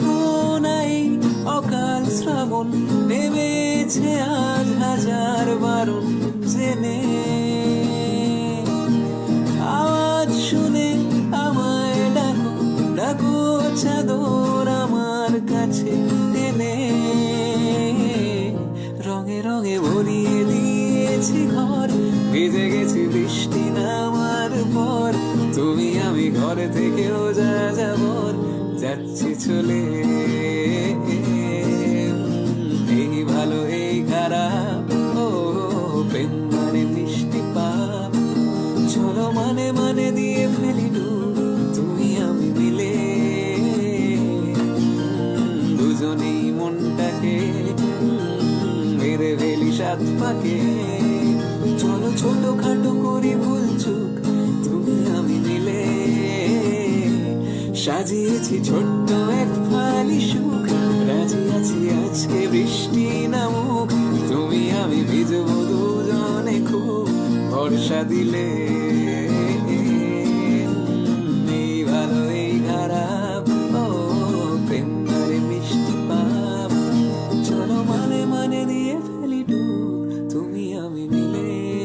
এখন এই অকাল শ্রাবণ নেমেছে আজ হাজার বারণ জেনে। আওয়াজ শুনে আমায় ডাকো ডাকো চাদর আমার কাছে টেনে। রঙে রঙে ভরিয়ে দিয়েছি ঘর, ভিজে গেছি বৃষ্টি নামার পর। তুমি আমি ঘরে থেকেও যা যাবর যাচ্ছি চলে। এই ভালো, এই খারাপ, ও মানে মিষ্টি পাপ। চলো মানে মানে দিয়ে ফেলি তুমি আমি মিলে। দুজনেই মনটাকে মেরে ফেলি সাত পাকে। সাজিয়েছি ছোট্ট এক ফালি সুখ। রাজি আছি আজকে বৃষ্টি নামুক। তুমি আমি ভিজব দুজনে খুব। ভরসা দিলে মিষ্টি পাপ। চলো মানে মানে দিয়ে ফেলি তুমি আমি মিলে